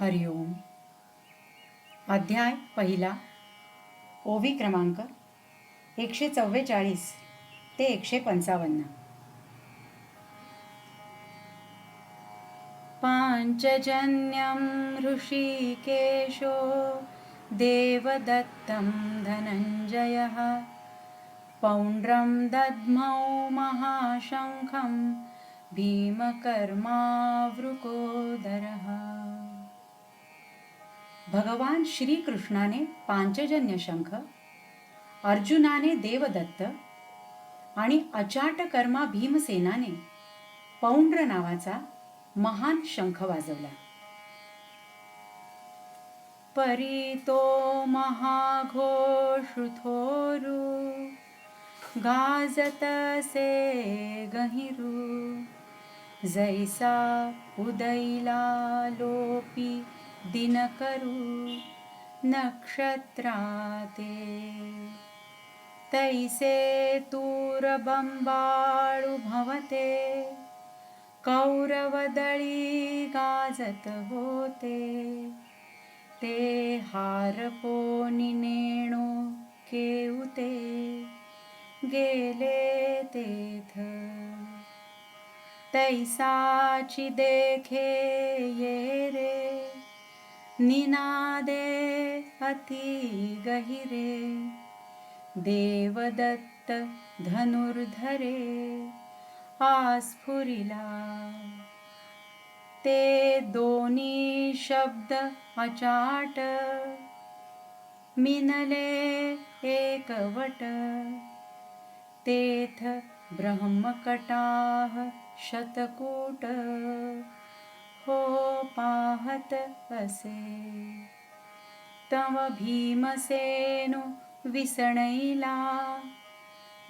हरिओम अध्याय पहिला. ओवी क्रमांक एकशे चव्वेचाळीस ते एकशे पंचावन्न. पाञ्चजन्यं ऋषिकेशो देवदत्तं धनञ्जयः पौण्ड्रं दद्मौ महाशङ्खं भीमकर्मावृकोदरः। भगवान श्रीकृष्णाने पांचजन्य शंख अर्जुनाने देवदत्त आणि अचाटकर्मा भीमसेनाने पौंड्र नावाचा महान शंख वाजवला. परितो महाघोषुथोरु गाजतसे गहिरू जैसा उदैला लोपी दिनकरू नक्षत्राते। तैसे भवते। कौरवदळी गाजत होते। ते हारपोनि नेणो केऊते। गेले तेथ। तैसाची देखे ये रे निनादे अति गहिरे देवदत्त धनुर्धरे आस्फुरिला। ते दोन्ही शब्द अचाट मिनले एकवट। तेथ ब्रह्मकटाह शतकूट। हो पाहत असे. तव भीमसेनु विसणैला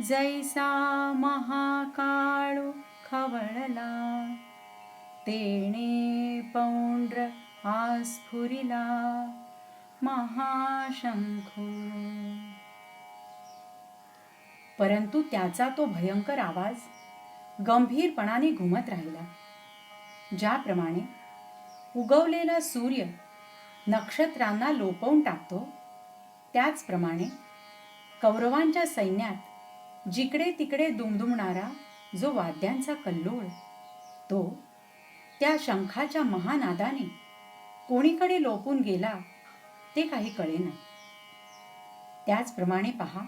जैसा महाकाळू खवळला तेणे पौंड्र आस्फुरिला महाशंखू. परंतु त्याचा तो भयंकर आवाज गंभीरपणाने घुमत राहिला. ज्याप्रमाणे उगवलेला सूर्य नक्षत्रांना लोपवून टाकतो त्याचप्रमाणे कौरवांच्या सैन्यात जिकडे तिकडे दुमदुमणारा जो वाद्यांचा कल्लोळ तो त्या शंखाच्या महानादाने कोणीकडे लोपून गेला ते काही कळेना त्याचप्रमाणे पहा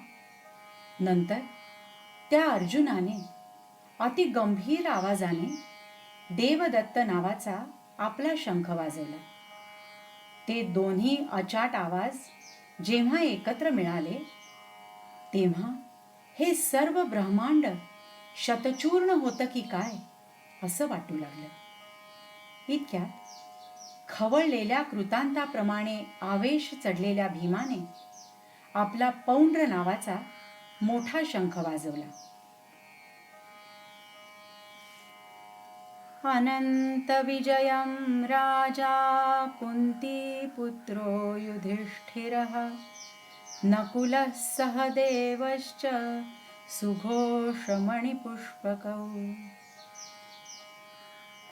नंतर त्या अर्जुनाने अति गंभीर आवाजाने देवदत्त नावाचा आपला शंख वाजवला. ते दोन्ही अचाट आवाज जेव्हा एकत्र मिळाले तेव्हा हे सर्व ब्रह्मांड शतचूर्ण होतं की काय असं वाटू लागलं. इतक्यात खवळलेल्या कृतांताप्रमाणे आवेश चढलेल्या भीमाने आपला पौंड्र नावाचा मोठा शंख वाजवला. अनन्तविजयं राजा कुन्तीपुत्रो युधिष्ठिरः। नकुलः सह देवश्च सुघोषमणिपुष्पकौ।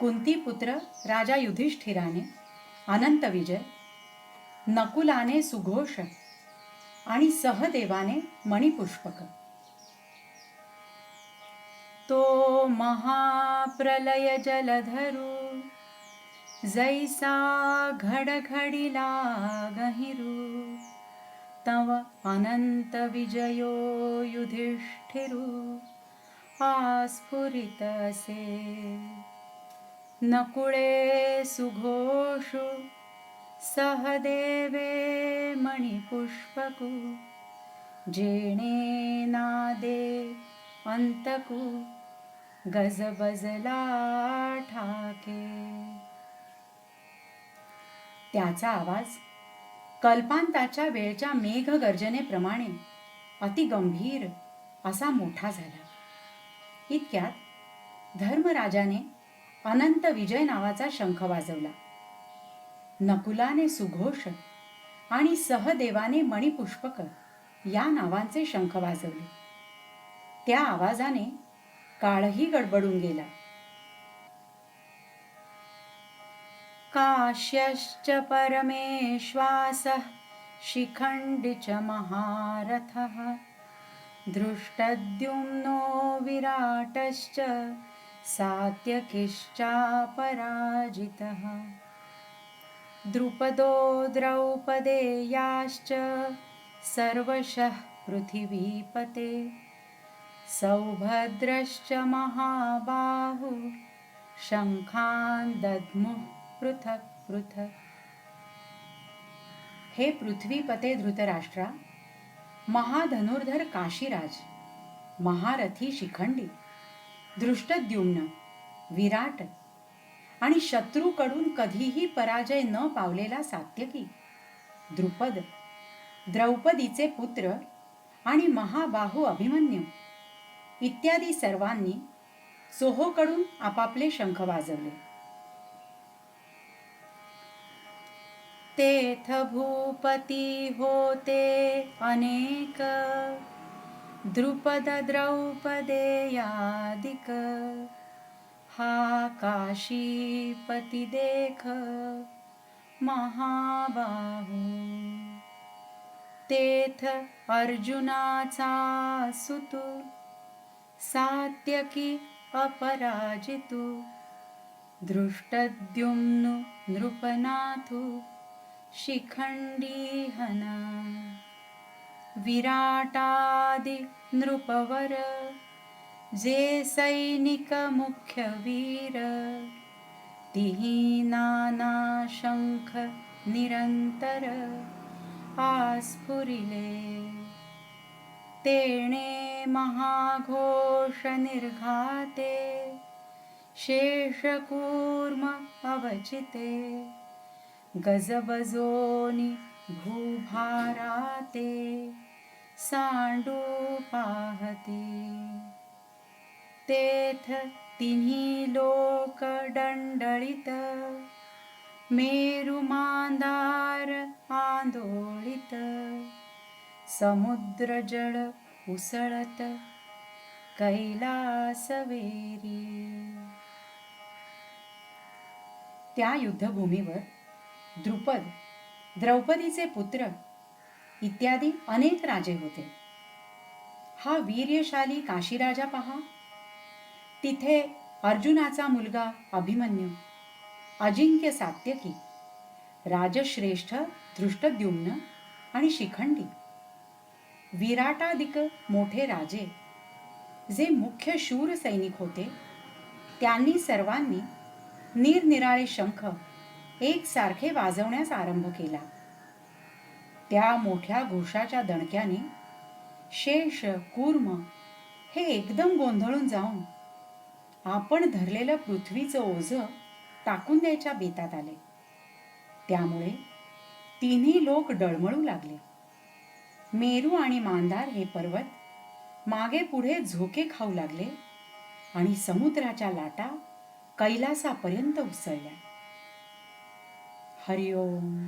कुंतीपुत्र राजा युधिष्ठिराने अनंतविजय नकुलाने सुघोष आणि सहदेवाने मणिपुष्पक। तो महाप्रलय जलधरू जैसा घडघडिला गहिरू। तव अनंत विजयो आस्फुरितसे आस्फुरित असे नकुळे सुघोषु सहदेवे मणिपुष्पकु जेणे नादे अंतकू। गजबजला ठाके. त्याचा आवाज कल्पांताच्या वेळच्या मेघ गर्जनेप्रमाणे अतिगंभीर असा मोठा झाला. इतक्यात धर्मराजाने अनंत विजय नावाचा शंख वाजवला. नकुलाने सुघोष आणि सहदेवाने मणिपुष्पक या नावांचे शंख वाजवले. त्या आवाजाने काळही गडबडून गेला. काश्यश्च परमेश्वासः शिखण्डि च महारथः दृष्टद्युम्नो विराटश्च सात्यकिश्चापराजितः द्रुपदो द्रौपदेयाश्च सर्वशः पृथिवीपते। सौभद्रश्च महाबाहु शङ्खान् दद्मुः पृथक् पृथक्। हे पृथ्वीपते धृतराष्ट्रा महाधनुर्धर काशीराज महारथी शिखंडी दृष्टद्युम्न विराट आणि शत्रूकडून कधीही पराजय न पावलेला सात्यकी द्रुपद द्रौपदीचे पुत्र आणि महाबाहू अभिमन्यू। इत्यादी सर्वांनी सोहोकडून आपापले शंख वाजवले. तेथ भूपती होते अनेक द्रुपद द्रौपदेयादिक हा काशीपती देख महाबाहू. तेथ अर्जुनाचा सुतू सात्यकी अपराजितु दृष्टद्युम्नु नृपनाथु शिखण्डीहन विराटादि नृपवर जे सैनिक मुख्य वीर नाना शंख निरंतर आस्फुरिले तेणे महाघोष निर्घाते शेषकूर्म अवचिते गजबजोनी भूभाराते सांडू पाहते। तेथ तिन्ही लोक मेरु मेरुमांदार आंदोळित समुद्रजळ उसळत कैलासवेरी त्या युद्धभूमीवर द्रुपद द्रौपदीचे पुत्र इत्यादी अनेक राजे होते. हा वीर्यशाली काशीराजा पहा. तिथे अर्जुनाचा मुलगा अभिमन्यू अजिंक्य सात्यकी राजश्रेष्ठ धृष्टद्युम्न आणि शिखंडी विराटादिक मोठे राजे. जे मुख्य शूर सैनिक होते त्यांनी सर्वांनी निरनिराळे शंख एकसारखे वाजवण्यास आरंभ केला. त्या मोठ्या घोषाच्या दणक्याने शेष कूर्म हे एकदम गोंधळून जाऊन आपण धरलेलं पृथ्वीचं ओझ टाकून द्यायच्या बेतात आले. त्यामुळे तिन्ही लोक डळमळू लागले. मेरू आणि मांदार हे पर्वत मागे पुढे झोके खाऊ लागले आणि समुद्राच्या लाटा कैलासापर्यंत उसळल्या. हरिओम.